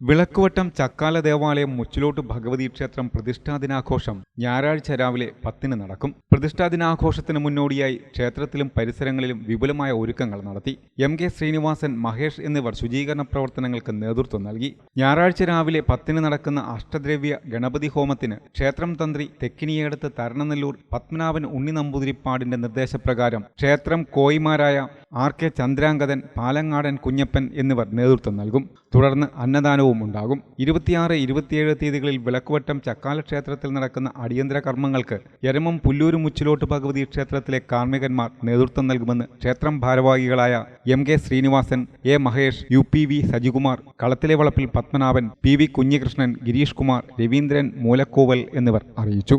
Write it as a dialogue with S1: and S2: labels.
S1: വിളക്കുവട്ടം ചക്കാല ദേവാലയം മുച്ചിലോട്ട് ഭഗവതി ക്ഷേത്രം പ്രതിഷ്ഠാ ദിനാഘോഷം ഞായറാഴ്ച രാവിലെ പത്തിന് നടക്കും. പ്രതിഷ്ഠാ ദിനാഘോഷത്തിന് മുന്നോടിയായി ക്ഷേത്രത്തിലും പരിസരങ്ങളിലും വിപുലമായ ഒരുക്കങ്ങൾ നടത്തി. എം കെ ശ്രീനിവാസൻ മഹേഷ് എന്നിവർ ശുചീകരണ പ്രവർത്തനങ്ങൾക്ക് നേതൃത്വം നൽകി. ഞായറാഴ്ച രാവിലെ പത്തിന് നടക്കുന്ന അഷ്ടദ്രവ്യ ഗണപതി ഹോമത്തിന് ക്ഷേത്രം തന്ത്രി തെക്കിനിയടുത്ത് തരണനെല്ലൂർ പത്മനാഭൻ ഉണ്ണി നമ്പൂതിരിപ്പാടിന്റെ നിർദ്ദേശപ്രകാരം ക്ഷേത്രം കോയിമാരായ ആർ കെ ചന്ദ്രാംഗതൻ പാലങ്ങാടൻ കുഞ്ഞപ്പൻ എന്നിവർ നേതൃത്വം നൽകും. തുടർന്ന് അന്നദാനവും ഉണ്ടാകും. ഇരുപത്തിയാറ് ഇരുപത്തിയേഴ് തീയതികളിൽ വിളക്കുവട്ടം ചക്കാല ക്ഷേത്രത്തിൽ നടക്കുന്ന അടിയന്തര കർമ്മങ്ങൾക്ക് എരമം പുല്ലൂരു മുച്ചിലോട്ട് ഭഗവതി ക്ഷേത്രത്തിലെ കാർമ്മികന്മാർ നേതൃത്വം നൽകുമെന്ന് ക്ഷേത്രം ഭാരവാഹികളായ M K Srinivasan A Mahesh U P V Sajikumar കളത്തിലെ വളപ്പിൽ പത്മനാഭൻ പി വി കുഞ്ഞികൃഷ്ണൻ ഗിരീഷ് കുമാർ രവീന്ദ്രൻ മൂലക്കോവൽ എന്നിവർ അറിയിച്ചു.